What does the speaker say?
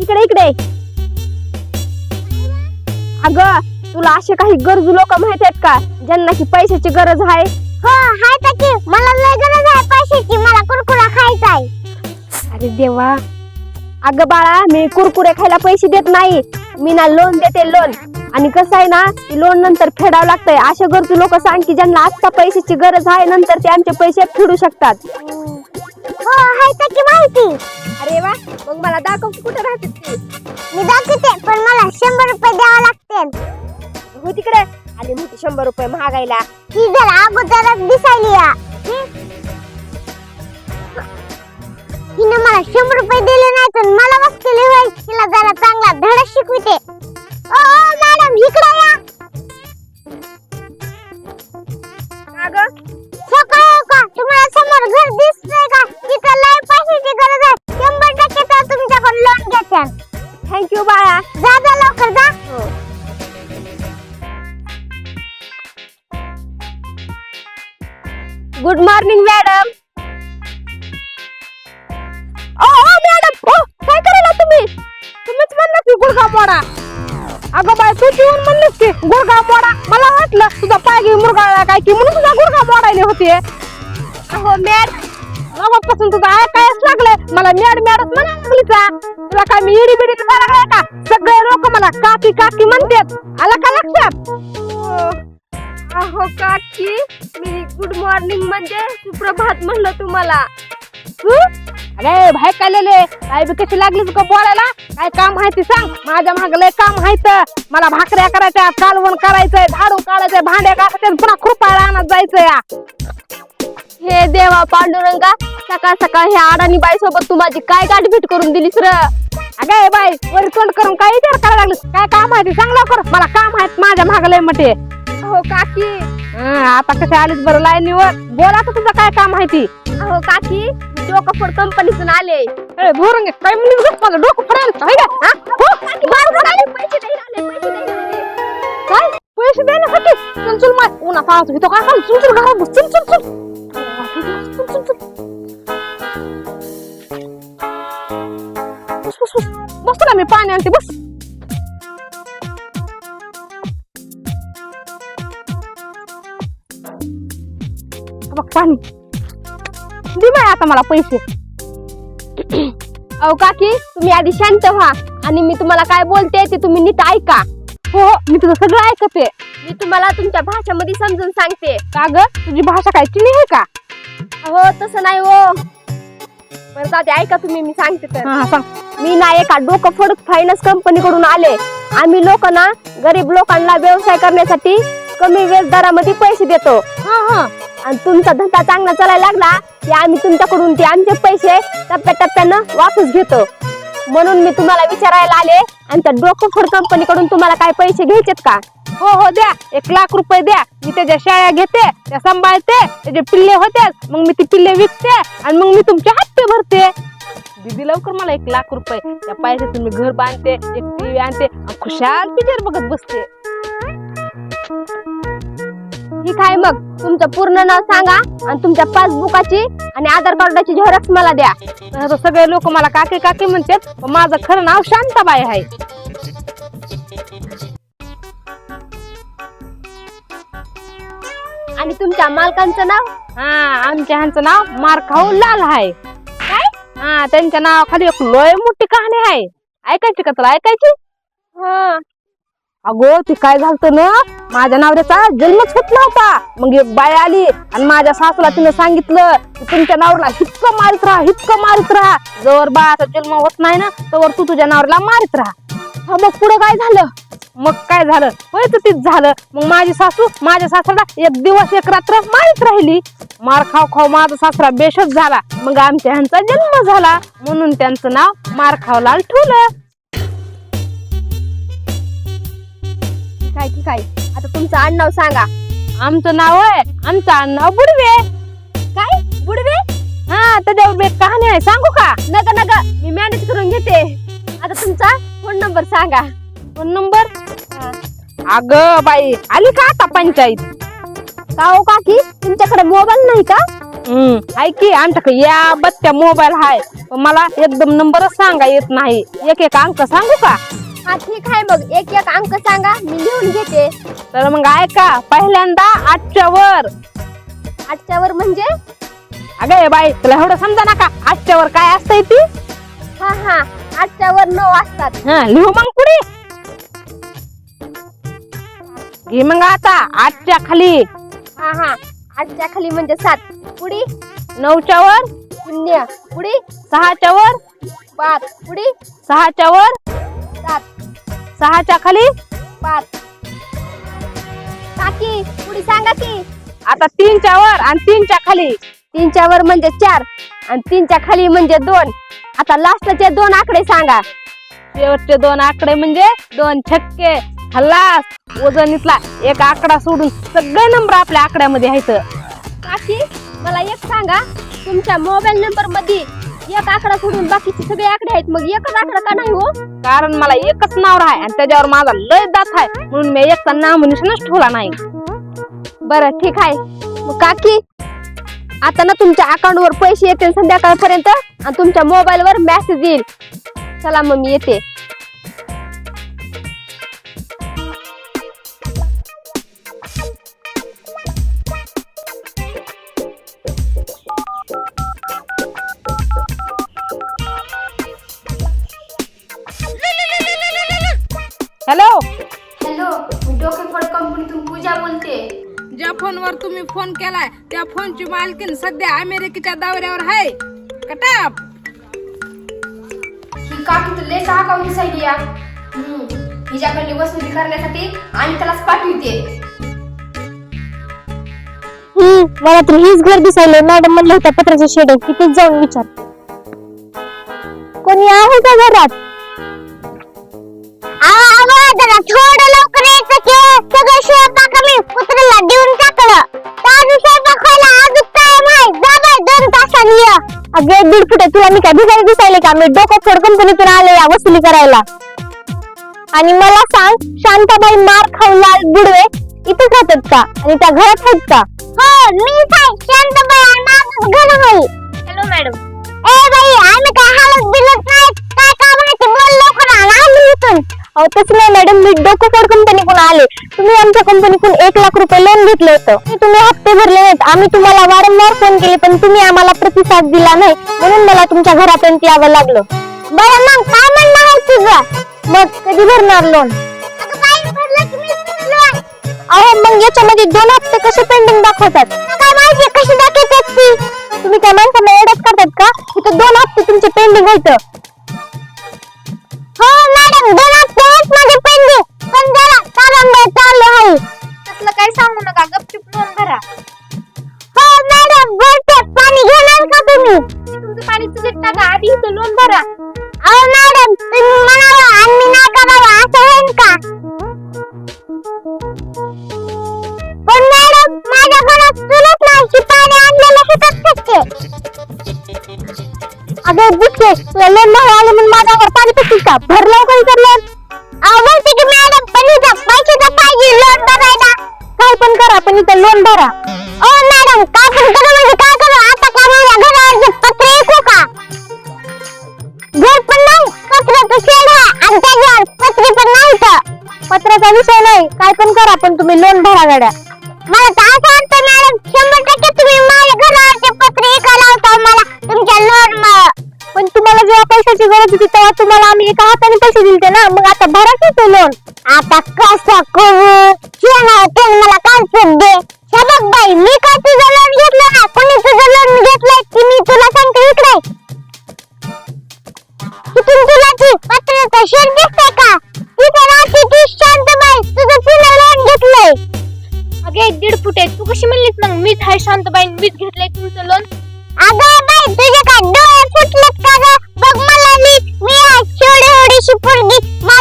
इकडे इकडे. अगं तुला असे काही गरजू लोक माहीत आहेत का? ज्यांना की पैशाची गरज आहे. हो हाय की. मला लय गरज आहे पैशाची. मला कुरकुरा खायचा आहे. अरे देवा. अगं बाळा मी कुरकुरे खायला पैसे देत नाही. मी ना लोन देते लोन. आणि कसं आहे ना लोन नंतर फेडावं लागतंय. असे गरजू लोक सांग की ज्यांना आत्ता पैशाची गरज आहे नंतर ते आमचे पैसे फेडू शकतात. हो हाय की माहिती. अरे वा मग मला दाखव की कुठे राहते ती. मी दाखवते पण मला शंभर रुपये द्यावे लागते हो तिकडे. आले मोठी शंभर रुपये महागायला ही जर अगोदरच दिसायली या. हिनं मला शंभर रुपये दिले नाही तर मला बसलेली होय तिला जरा चांगला धडा शिकविते. ओ ओ, मॅडम इकडे या. अगं सकाळ हो, हो का तुम्हाला समोर घर गुड मॉर्निंग मॅडम ओ मॅडम ओ काय करायला तुम्ही? तुम्हीच म्हणलं की गुडघा मोडा. अगं बाय तू येऊन म्हणलीस की गुडघा मोडा. मला वाटलं तुझा पाय घेऊन मुरगाळला काय की म्हणून तुझा गुडघा मोडायला होते. अहो मॅड मगापासून आय कायच लागलंय. मला मॅड मॅडच म्हणा लागलीचा तुला काय मी इडी बिडी का? सगळे लोक मला काकी काकी म्हणतात. आला का लक्षात? हो का? की मी गुड मॉर्निंग म्हणजे सुप्रभात म्हणलं तुम्हाला. अरे भाई कालेले काय बी कशी लागली का बोलायला? काय काम आहे ती सांग. माझ्या मागले काम आहे तर. मला भाकऱ्या करायच्या कालवण करायचंय झाडू काढायचंय भांड्या काढायचे पुन्हा खुरपायला आणत जायचंय. या हे देवा पांडुरंगा सकाळ सकाळ ह्या अडाणी बाई सोबत तू माझी काय गाठभेट करून दिलीस र? अगं बाई वर तोंड करून काय विचार करायला लागलीस? काय काम आहे ते सांग लवकर. मला काम आहेत माझ्या माग लय मोठे हो काकी आता कसे आलीस बरं लाईनीवर? बोला तर तुझं काय काम आहे ती? अहो काकी डोकं फोड कंपनीतून आले. अरे भोरंगे काय म्हणून गं मला डोकं फोडायला आहे का? हा? हो? पैसे आले पैसे आले काय? पैसे देण्यासाठी चल चल माय. उन्हा पाहतो इथं काय काम चल चल घरात बस. चल चल चल. चल चल चल. बस बस बस. बस तुला मी पाणी आणते. बस. पाणी. दे बाय आता मला पैसे. अहो काकी तुम्ही आधी शांत व्हा आणि मी तुम्हाला काय बोलते ते तुम्ही नीट ऐका. हो हो, मी तुझं सगळं ऐकते. मी तुम्हाला तुमच्या भाषेमध्ये समजून सांगते. का ग? तुझी भाषा काय चिनी आहे का? हो तसं नाही हो. बरं जाऊ दे, ऐका तुम्ही मी सांगते तर. मी ना एका डोकं फोडूक फायनान्स कंपनी कडून आले. आम्ही लोक ना गरीब लोकांना व्यवसाय करण्यासाठी कमी व्याज दरामध्ये पैसे देतो. आणि तुमचा धंदा चांगला चालायला लागला की आम्ही तुमच्याकडून ते आमचे पैसे टप्प्याटप्प्यानं वापस घेतो. म्हणून मी तुम्हाला विचारायला आले आणि त्या डोकं फोड कंपनी कडून तुम्हाला काय पैसे घ्यायचेत का? हो हो द्या. एक लाख रुपये द्या. मी त्याच्या शाळा घेते त्या सांभाळते त्याचे पिल्ले होते मग मी ती पिल्ले विकते आणि मग मी तुमचे हप्ते भरते. दीदी लवकर मला एक लाख रुपये. त्या पैशातून मी घर बांधते एक टीव्ही आणते आणि खुशाल पिक्चर बघत बसते. ठीक आहे मग? तुमचं पूर्ण नाव सांगा आणि तुमच्या पासबुकाची आणि आधार कार्डाची झेरॉक्स मला द्या. सगळे लोक मला काकी काकी म्हणतात पण माझं खरं नाव शांताबाई आहे. आणि तुमच्या मालकांचं नाव? हा आमच्या ह्यांचं नाव मारखाऊ लाल आहे. काय? हा त्यांच्या नावाखाली एक लय मोठी कहाणी आहे. ऐकायची का तुला? ऐकायची? हा. अगो ते काय झालत ना? माझ्या नवऱ्याचा जन्मच होत. नव्हता मग एक बाई आली आणि माझ्या सासूला तिनं सांगितलं की तुमच्या नवऱ्याला हितकं मारित राहा हितकं मारित राहा. जवळ बाळाचा जन्म होत नाही ना तवर तू तुझ्या नवऱ्याला मारित राहा. मग पुढे काय झालं? मग काय झालं? होय तर तीच झालं. मग माझी सासू माझ्या सासऱ्याला एक दिवस एक रात्र मारित राहिली. मार खाऊ खाऊ माझा सासरा बेशच झाला. मग आमच्या ह्यांचा जन्म झाला. म्हणून त्यांचं नाव मार खावलाल ठेवलं. आहे ठीक आहे आता तुमचं आडनाव सांगा. आमचं नाव आहे आमचं आडनाव बुडवे. काय? बुडवे? हा त्याच्यावर एक कहाणी आहे सांगू का? नका नका मी मॅनेज करून घेते. आता तुमचा फोन नंबर सांगा. फोन नंबर अग बाई आली का आता पंचायत? का हो काकी? तुमच्याकडे मोबाईल नाही का? हम्म हाय की आमच्याकडे या बत्त्या मोबाईल हाय. पण मला एकदम नंबरच सांगा येत नाही. एक एक अंक सांगू का? हा ठीक आहे मग. एक एक अंक सांगा. मी लिहून घेते. तर मग ऐका पहिल्यांदा आठच्या वर. आजच्या वर म्हणजे? अगं हे बाई तुला एवढं समजा ना का आठच्या वर काय असतंय ती? हा हा. आजच्या वर नऊ असतात. हा लिहू मग पुढे. घे मग आता आठच्या खाली. हा हा. आजच्या खाली म्हणजे सात. पुढी? नऊच्या वर. शून्य. पुढी? सहाच्या वर. पाच. पुढी? सहाच्या वर. सात. सहाच्या खाली? पाच. काकी पुढी सांगा की. आता तीनच्या वर आणि तीनच्या खाली. तीनच्या वर म्हणजे चार आणि तीनच्या खाली म्हणजे दोन. आता लास्टचे दोन आकडे सांगा. शेवटचे दोन आकडे म्हणजे दोन छक्के. खल्लास वजनीतला एक आकडा सोडून सगळे नंबर आपल्या आकड्यामध्ये आहेत. काकी मला एक सांगा. तुमच्या मोबाईल नंबरमध्ये एक आकडा सोडून बाकीचे सगळे आकडे आहेत मग एकच आकडा का नाही हो? कारण मला एकच नाव आहे आणि त्याच्यावर माझा लय दात आहे. म्हणून मी एकचा नाव निशाणच ठेवला नाही. बरं ठीक आहे. मग काकी आता ना तुमच्या अकाउंट वर पैसे येतील संध्याकाळपर्यंत आणि तुमच्या मोबाईल वर मेसेज येईल. चला मग मी येते. हॅलो हॅलो मी डोकेफोड कंपनीतून पूजा बोलते. ज्या फोनवर तुम्ही फोन केलाय त्या फोनची मालकीन सध्या अमेरिकेच्या दौऱ्यावर आहे. कटाप ही काकी तर लय सहा काऊन दिसायली या. हम्म, हिच्याकडली वसुली करण्यासाठी आणि त्यालाच पाठवते. हम्म मला तर हीच घर दिसायले मॅडम म्हणलं होत्या पत्राच्या शेडेत तिथेच जाऊन विचार कोणी आहे का घरात? तुला मी काय भिकारी दिसायले का मी डोकं फोड कंपनीतून आले या वसुली करायला. आणि मला सांग शांताबाई मार खाऊ लाल बुडवे इथेच राहतात का? आणि त्या घरात आहेत का? हो मी शांताबाई घर आहे. हॅलो मॅडम ए बाई आम्ही काय हालत बिलत नाही? काय बोल लवकर आम्ही इथून. तसं नाही मॅडम मी डोको फोड कंपनीकडून आले. तुम्ही आमच्या कंपनीकडून एक लाख रुपये लोन घेतलं होतं. तुम्ही हप्ते भरले नाहीत. आम्ही तुम्हाला वारंवार फोन केले पण तुम्ही आम्हाला प्रतिसाद दिला नाही. म्हणून मला तुमच्या घरापर्यंत यावं लागलं. बरं मग काय म्हणणं आहे तुझं? मग कधी भरणार लोन अहो मग याच्यामध्ये दोन हप्ते कसे पेंडिंग दाखवतात? काय माहिती कशी दाखवतात ती? तुम्ही काय माणसांना एडच करतात का? इथं दोन हप्ते तुमचे पेंडिंग आहेत. हो मॅडम हप्ते आहेत माझे पण जरा आहे. तसलं काही सांगू नका गपचूप लोन भरा हो मॅडम बोलते. पाणी घेणार का तुम्ही? तुमचं पाणी तुझ्यात टाका आधी इथं लोन भरा अहो मॅडम तुम्ही म्हणाला आणि मी नाही करावं असं होईल लोन आले म्हणून माझ्या पाणी फेकतील का? भर लवकर इतर लोन की मॅडम पण इथं पाहिजे लोन भरायला काय पण करा पण इथं लोन भरा. ओ मॅडम काय पण करा म्हणजे काय करा? आता काय माझ्या घरावरचे पत्र ऐकू का? घर पण नाही पत्राचं शेड आहे. आणि त्याच्यावर पत्रे पण नाही तर पत्राचा विषय नाही काय पण करा पण तुम्ही लोन भरा गाड्या. तेव्हा तुम्हाला आम्ही एका हाताने पैसे दिलते ना मग आता भरा की तो लोन आता कसं करू? शेणार ते मला काल दे. बघ बाई मी काय तुझं लोन घेतलं ना कोणी तुझं लोन घेतलंय की मी तुला सांगते इकडे? तिथून तुला ती पत्राचा शेर दिसतंय का? तिथे राहते ती शांतबाई तुझं तिने लोन घेतलंय. अगे दीड फुट आहे. तू कशी म्हणलीस मग? मीच आहे शांतबाई मीच घेतलंय तुमचं लोन अगं बाई तुझे काय डोळे फुटलेत का ग? बघ मला मी मी आहे शेवढी एवढीशी पोरगी माझं